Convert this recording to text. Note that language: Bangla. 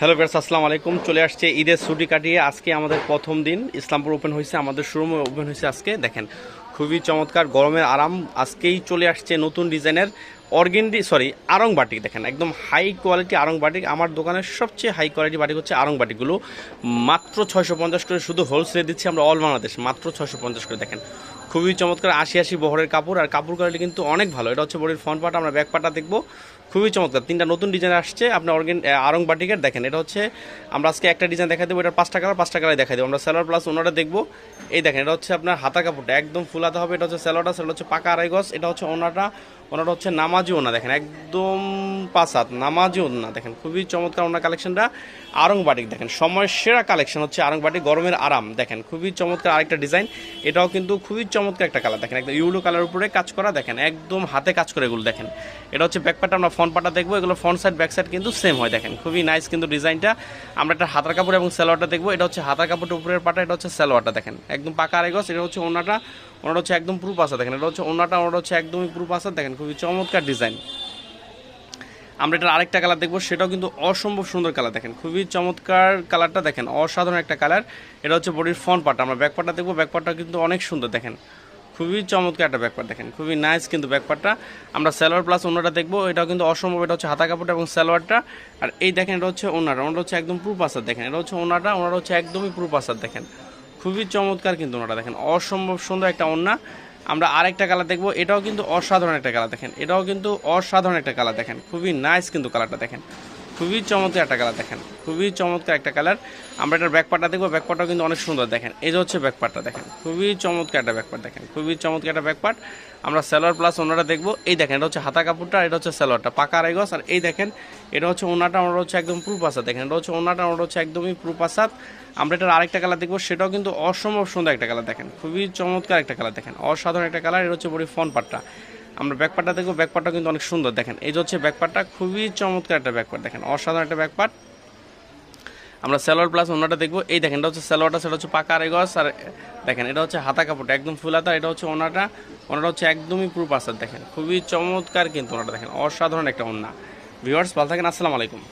হ্যালো বেস আসসালামু আলাইকুম। চলে আসছে ঈদের ছুটি কাটিয়ে আজকে আমাদের প্রথম দিন। ইসলামপুর ওপেন হয়েছে, আমাদের শোরুমে ওপেন হয়েছে আজকে। দেখেন, খুবই চমৎকার গরমের আরাম। আজকেই চলে আসছে নতুন ডিজাইনের অর্গেন্ডি সরি আরং বাটিক দেখেন, একদম হাই কোয়ালিটি আরং বাটিক আমার দোকানের সবচেয়ে হাই কোয়ালিটি বাটিক হচ্ছে আরং বাটিকগুলো মাত্র ছয়শো পঞ্চাশ করে শুধু হোলসেলে দিচ্ছি আমরা অল বাংলাদেশ, মাত্র ছয়শো পঞ্চাশ করে দেখেন। খুবই চমৎকার আশি আশি বহরের কাপড়, আর কাপড় কোয়ালিটি কিন্তু অনেক ভালো। এটা হচ্ছে বডির ফ্রন্ট পার্ট আমরা ব্যাক পার্টটা দেখব। খুবই চমৎকার, তিনটা নতুন ডিজাইন আসছে আপনার অর্গেন আরং বাটিকের দেখেন, এটা হচ্ছে আমরা আজকে একটা ডিজাইন দেখা দেবো এটা পাঁচটা কালার পাঁচটা কালার দেখা দেবো। আমরা স্যালোয়ার প্লাস ওনারা দেখব। এই দেখেন, এটা হচ্ছে আপনার হাতা কাপড়টা, একদম ফুল হাতা হবে, এটা হচ্ছে স্যালোয়ারটা সেটা হচ্ছে পাকা আড়াই গজ, এটা হচ্ছে ওনাটা ওনাটা হচ্ছে নামাজিও না দেখেন একদম পাঁচ হাত নামাজি ওনা দেখেন, খুবই চমৎকার ওনার কালেকশনটা। আরং বাটিক দেখেন সময়ের সেরা কালেকশন হচ্ছে আরং বাটিক গরমের আরাম। দেখেন, খুবই চমৎকার আরেকটা ডিজাইন। এটাও কিন্তু খুবই চমৎকার একটা কালার। দেখেন, একদম ইউলো কালার উপরে কাজ করা। দেখেন, একদম হাতে কাজ করে এগুলো দেখেন। এটা হচ্ছে ব্যাকপাটা আমরা ফ্রন্ট পাটা দেখব। এগুলো ফ্রন্ট সাইড ব্যাক সাইড কিন্তু সেম হয়। দেখেন, খুবই নাইস কিন্তু ডিজাইনটা। আমরা একটা হাতার কাপড় এবং সালোয়ারটা দেখব। এটা হচ্ছে হাতার কাপড়ের উপরের পাটা, এটা হচ্ছে সালোয়ারটা। দেখেন, একদম পাকা আরেগস এটা হচ্ছে ওনাটা ওনাটা হচ্ছে একদম প্রুফ পাশা। দেখেন, এটা হচ্ছে ওনাটা ওনাটা হচ্ছে একদমই পুরো পাশা। দেখেন, খুবই চমৎকার ডিজাইন। আমরা এটার আরেকটা কালার দেখব, সেটাও কিন্তু অসম্ভব সুন্দর কালার দেখেন। খুবই চমৎকার কালারটা দেখেন, অসাধারণ একটা কালার এটা হচ্ছে বডির ফ্রন্ট পার্ট আমরা ব্যাক পার্টটা দেখব ব্যাক পার্টটা কিন্তু অনেক সুন্দর দেখেন। খুবই চমৎকার একটা ব্যাকপার্ট দেখেন, খুবই নাইস কিন্তু ব্যাকপার্টটা আমরা সালোয়ার প্লাস ওনাটা দেখব, এটাও কিন্তু অসম্ভব, এটা হচ্ছে হাতা কাপড়টা এবং সালোয়ারটা আর এই দেখেন, এটা হচ্ছে ওনাটা ওনাটা হচ্ছে একদম প্রুফ আসার দেখেন, এটা হচ্ছে ওনাটা ওনারা হচ্ছে একদমই প্রুফ আসার দেখেন। খুবই চমৎকার কিন্তু ওনাটা দেখেন, অসম্ভব সুন্দর একটা ওনা আমরা আরেকটা কালার দেখব। এটাও কিন্তু অসাধারণ একটা কালার দেখেন। এটাও কিন্তু অসাধারণ একটা কালার দেখেন। খুবই নাইস কিন্তু কালারটা দেখেন। খুবই চমৎকার একটা কালার দেখেন। খুবই চমৎকার একটা কালার আমরা এটার ব্যাকপার্টটা দেখব ব্যাকপার্টটাও কিন্তু অনেক সুন্দর দেখেন। এই যে হচ্ছে ব্যাকপার্টটা দেখেন। খুবই চমৎকার একটা ব্যাকপার্ট দেখেন। খুবই চমৎকার একটা ব্যাকপার্ট আমরা স্যালোয়ার প্লাস ওনারা দেখব। এই দেখেন, এটা হচ্ছে হাতা কাপড়টা, এটা হচ্ছে স্যালোয়ারটা পাকা আড়াইগস আর এই দেখেন, এটা হচ্ছে ওনাটা ওনারা হচ্ছে একদম পুরো পাসাদ দেখেন। এটা হচ্ছে ওনাটা ওনারা হচ্ছে একদমই পুরো পাসাদ আমরা এটার আরেকটা কালার দেখব। সেটাও কিন্তু অসম্ভব সুন্দর একটা কালার দেখেন। খুবই চমৎকার একটা কালার দেখেন। অসাধারণ একটা কালার এটা হচ্ছে বড়ি ফোন পার্টটা আমরা ব্যাকপার্টটা দেখব। ব্যাকপার্টটা কিন্তু অনেক সুন্দর, দেখেন। এই যে হচ্ছে ব্যাকপার্টটা খুবই চমৎকার একটা ব্যাকপার্ট দেখেন। অসাধারণ একটা ব্যাকপার্ট আমরা স্যালোয়ার প্লাস ওনাটা দেখব। এই দেখেন, এটা হচ্ছে স্যালোয়ারটা সেটা হচ্ছে পাকা আরেগস আর দেখেন, এটা হচ্ছে হাতা কাপড়টা, একদম ফুল হাতা, এটা হচ্ছে ওনাটা ওনাটা হচ্ছে একদমই পুরো পাসার দেখেন। খুবই চমৎকার কিন্তু ওনারটা দেখেন। অসাধারণ একটা ওনা ভিউয়ার্স, ভালো থাকেন, আসসালামু আলাইকুম।